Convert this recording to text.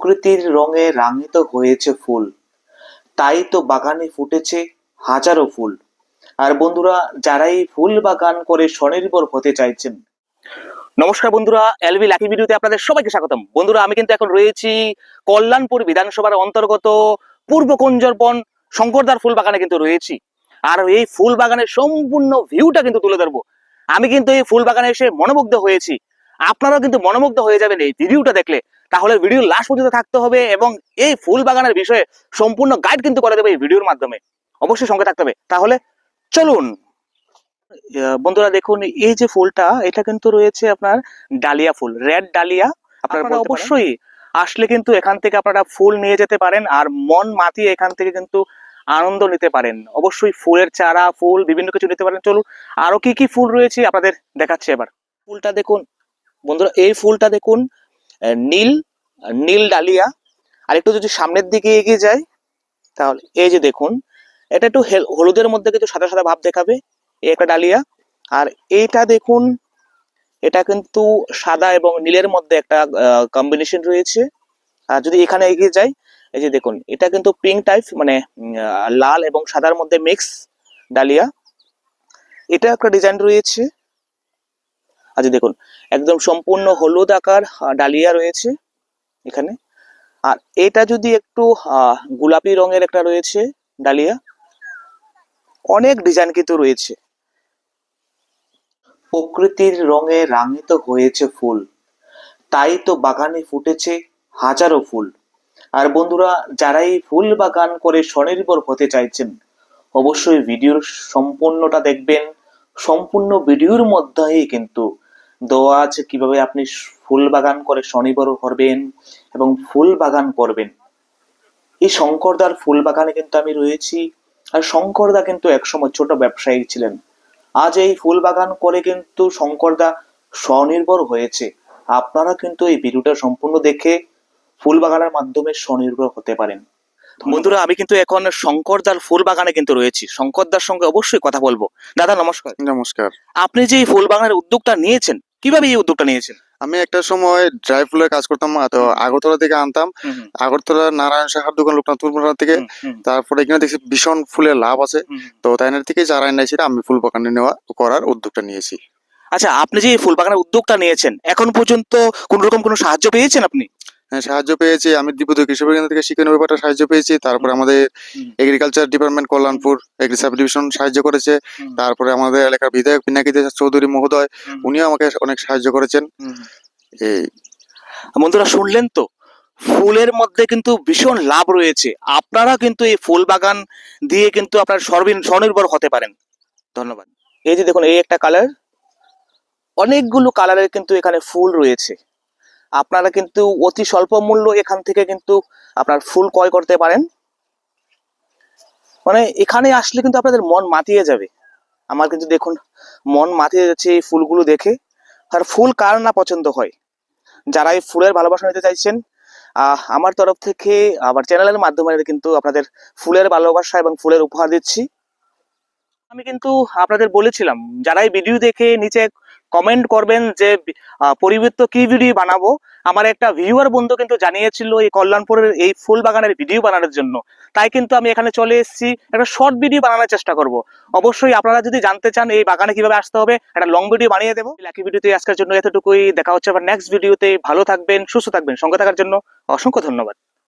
প্রকৃতির রঙে রাঙিত হয়েছে ফুল। তাই তো বাগানে ফুটেছে হাজারো ফুল। আর বন্ধুরা, যারাই ফুল বাগান করে স্বনির্ভর হতে চাইছেন, নমস্কার বন্ধুরা, এলবি লাকি ভিডিওতে আপনাদের সবাইকে স্বাগতম। বন্ধুরা, আমি কিন্তু এখন রয়েছি কল্যাণপুর বিধানসভার অন্তর্গত পূর্ব কুঞ্জরবন শঙ্করদার ফুল বাগানে কিন্তু রয়েছি। আর এই ফুল বাগানের সম্পূর্ণ ভিউটা কিন্তু তুলে ধরবো। আমি কিন্তু এই ফুল বাগানে এসে মনোমুগ্ধ হয়েছি। আপনারাও কিন্তু মনোমুগ্ধ হয়ে যাবেন এই ভিডিওটা দেখলে। তাহলে ভিডিও লাস্ট পর্যন্ত থাকতে হবে এবং এই ফুল বাগানের বিষয়ে সম্পূর্ণ গাইড কিন্তু করে দেবে এই ভিডিওর মাধ্যমে। অবশ্যই সঙ্গে থাকতে হবে। তাহলে চলুন। বন্ধুরা দেখুন এই যে ফুলটা এটা কিন্তু রয়েছে আপনার ডালিয়া ফুল রেড ডালিয়া। আপনারা অবশ্যই আসলে কিন্তু এখান থেকে আপনারা ফুল নিয়ে যেতে পারেন আর মন মাতিয়ে এখান থেকে কিন্তু আনন্দ নিতে পারেন। অবশ্যই ফুলের চারা ফুল বিভিন্ন কিছু নিতে পারেন। চলুন আরও কি কি ফুল রয়েছে আপনাদের দেখাচ্ছি এবার। ফুলটা দেখুন বন্ধুরা, এই ফুলটা দেখুন নীল নীল ডালিয়া। আর একটু যদি সামনের দিকে এগিয়ে যায় তাহলে এই যে দেখুন, এটা একটু হেল- হলুদের মধ্যে কিন্তু সাদা সাদা ভাব দেখাবে, এই একটা ডালিয়া। আর এইটা দেখুন, এটা কিন্তু সাদা এবং নীলের মধ্যে একটা কম্বিনেশন রয়েছে। আর যদি এখানে এগিয়ে যাই, এই যে দেখুন, এটা কিন্তু পিঙ্ক টাইপ মানে লাল এবং সাদার মধ্যে মিক্স ডালিয়া। এটা একটা ডিজাইন রয়েছে। আচ্ছা দেখুন, একদম সম্পূর্ণ হলুদ আকার ডালিয়া রয়েছে এখানে। আর এটা যদি একটু গোলাপি রঙের একটা রয়েছে ডালিয়া, অনেক ডিজাইন কিন্তু রয়েছে। প্রকৃতির রঙে রাঙিত হয়েছে ফুল। তাই তো বাগানে ফুটেছে হাজারো ফুল। আর বন্ধুরা যারাই ফুল বাগান করে স্বনির্ভর হতে চাইছেন, অবশ্যই ভিডিওর সম্পূর্ণটা দেখবেন। সম্পূর্ণ ভিডিওর মধ্যেই কিন্তু দেওয়া আছে কীভাবে আপনি ফুল বাগান করে স্বনির্ভর করবেন এবং ফুল বাগান করবেন। এই শঙ্করদার ফুল বাগানে কিন্তু আমি রয়েছি আর শঙ্করদা কিন্তু একসময় ছোট ব্যবসায়ী ছিলেন। আজ এই ফুল বাগান করে কিন্তু শঙ্করদা স্বনির্ভর হয়েছে। আপনারা কিন্তু এই ভিডিওটা সম্পূর্ণ দেখে ফুল বাগানের মাধ্যমে স্বনির্ভর হতে পারেন। বন্ধুরা আমি কিন্তু এখন শঙ্করদার ফুল বাগানে কিন্তু রয়েছি। শঙ্করদার সঙ্গে অবশ্যই কথা বলব। দাদা নমস্কার। নমস্কার। আপনি যে এই ফুল বাগানের উদ্যোগটা নিয়েছেন কীভাবে এই উদ্যোগটা নিয়েছেন? আমি একটা সময় ড্রাই ফ্রুটের কাজ করতাম তো আগরতলা থেকে আনতাম। আগরতলা নারায়ণ শাখার দোকান লোকনাথপুর থেকে। তারপরে এখানে দেখছি ভীষণ ফুলের লাভ আছে। তো তাই থেকে যারা এনেছি আমি ফুল বাগানে নেওয়া করার উদ্যোগটা নিয়েছি। আচ্ছা আপনি যে ফুল বাগানের উদ্যোগটা নিয়েছেন এখন পর্যন্ত কোন রকম কোনো সাহায্য পেয়েছেন আপনি? সাহায্য পেয়েছি। আমি দীপুদ কৃষি বিজ্ঞান থেকে শিক্ষণ ব্যাপারটা সাহায্য পেয়েছি। তারপরে আমাদের agriculture department Kalyanpur agri sub division সাহায্য করেছে। তারপরে আমাদের এলাকার বিধায়ক পিনাকি দে চৌধুরী মহোদয় উনিও আমাকে অনেক সাহায্য করেছেন। এই। বন্ধুরা শুনলেন তো? ফুলের মধ্যে কিন্তু ভীষণ লাভ রয়েছে। আপনারা কিন্তু এই ফুল বাগান দিয়ে কিন্তু আপনার সর্বিন স্বনির্ভর হতে পারেন। ধন্যবাদ। এই যে দেখুন এই একটা কালার অনেকগুলো কালারের কিন্তু এখানে ফুল রয়েছে। আপনারা কিন্তু অতি স্বল্প মূল্য এখান থেকে কিন্তু আপনার ফুল ক্রয় করতে পারেন। মানে এখানে আসলে কিন্তু আপনাদের মন মাতিয়ে যাবে। আমার কিন্তু দেখুন, মন মাতিয়ে যাচ্ছে এই ফুলগুলো দেখে। আর ফুল কার না পছন্দ হয়? যারা এই ফুলের ভালোবাসা নিতে চাইছেন আমার তরফ থেকে আবার চ্যানেলের মাধ্যমে কিন্তু আপনাদের ফুলের ভালোবাসা এবং ফুলের উপহার দিচ্ছি। আমি কিন্তু আপনাদের বলেছিলাম যারা এই ভিডিও দেখে নিচে কমেন্ট করবেন যে পরিবৃত্ত কি ভিডিও বানাবো, আমার একটা ভিউয়ার বন্ধু কিন্তু জানিয়েছিল এই কল্যাণপুরের এই ফুল বাগানের ভিডিও বানানোর জন্য। তাই কিন্তু আমি এখানে চলে এসেছি, একটা শর্ট ভিডিও বানানোর চেষ্টা করব। অবশ্যই আপনারা যদি জানতে চান এই বাগানে কীভাবে আসতে হবে, একটা লং ভিডিও বানিয়ে দেবো। লাকি ভিডিওতে আজকের জন্য এতটুকুই, দেখা হচ্ছে আবার নেক্সট ভিডিওতে ভালো থাকবেন, সুস্থ থাকবেন, সঙ্গে থাকার জন্য অসংখ্য ধন্যবাদ।